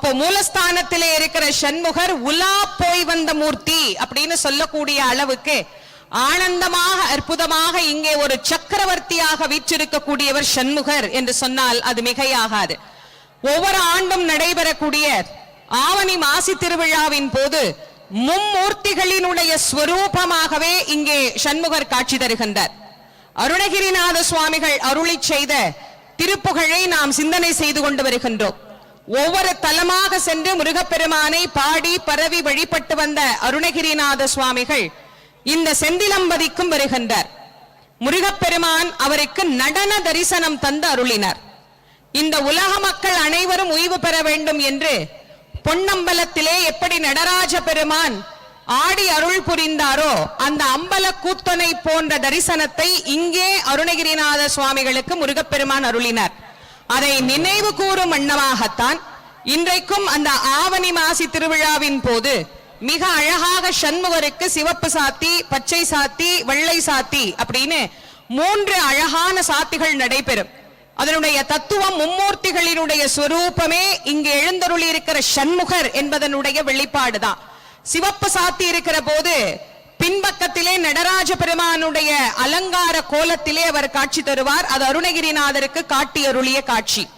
அப்போ மூலஸ்தானத்திலே இருக்கிற சண்முகர் உலா போய் வந்த மூர்த்தி அப்படின்னு சொல்லக்கூடிய அளவுக்கு ஆனந்தமாக அற்புதமாக இங்கே ஒரு சக்கரவர்த்தியாக வீற்றிருக்கக்கூடியவர் சண்முகர் என்று சொன்னால் அது மிகையாகாது. ஒவ்வொரு ஆண்டும் நடைபெறக்கூடிய ஆவணி மாசி திருவிழாவின் போது மும்மூர்த்திகளினுடைய ஸ்வரூபமாகவே இங்கே சண்முகர் காட்சி தருகின்றார். அருணகிரிநாத சுவாமிகள் அருளி செய்த திருப்புகழை நாம் சிந்தனை செய்து கொண்டு வருகின்றோம். ஒவ்வொரு தலமாக சென்று முருகப்பெருமானை பாடி பரவி வழிபட்டு வந்த அருணகிரிநாத சுவாமிகள் இந்த செந்திலம்பதிக்கும் வருகின்றார். முருகப்பெருமான் அவருக்கு நடன தரிசனம் தந்து அருளினார். இந்த உலக மக்கள் அனைவரும் ஓய்வு பெற வேண்டும் என்று பொன்னம்பலத்திலே எப்படி நடராஜ பெருமான் ஆடி அருள் புரிந்தாரோ அந்த அம்பல கூத்தனை போன்ற தரிசனத்தை இங்கே அருணகிரிநாத சுவாமிகளுக்கு முருகப்பெருமான் அருளினார். அதை நினைவு கூறும் வண்ணமாகத்தான் இன்றைக்கும் அந்த ஆவணி மாசி திருவிழாவின் போது மிக அழகாக சண்முகருக்கு சிவப்பு சாத்தி பச்சை சாத்தி வெள்ளை சாத்தி அப்படின்னு மூன்று அழகான சாத்திகள் நடைபெறும். அதனுடைய தத்துவம் மும்மூர்த்திகளினுடைய ஸ்வரூபமே இங்கு எழுந்தருளி இருக்கிற சண்முகர் என்பதனுடைய வெளிப்பாடுதான். சிவப்பு சாத்தி இருக்கிற போது பின்பக்கத்திலே நடராஜ பெருமானுடைய அலங்கார கோலத்திலே அவர் காட்சி தருவார். அது அருணகிரிநாதருக்கு காட்டி அருளிய காட்சி.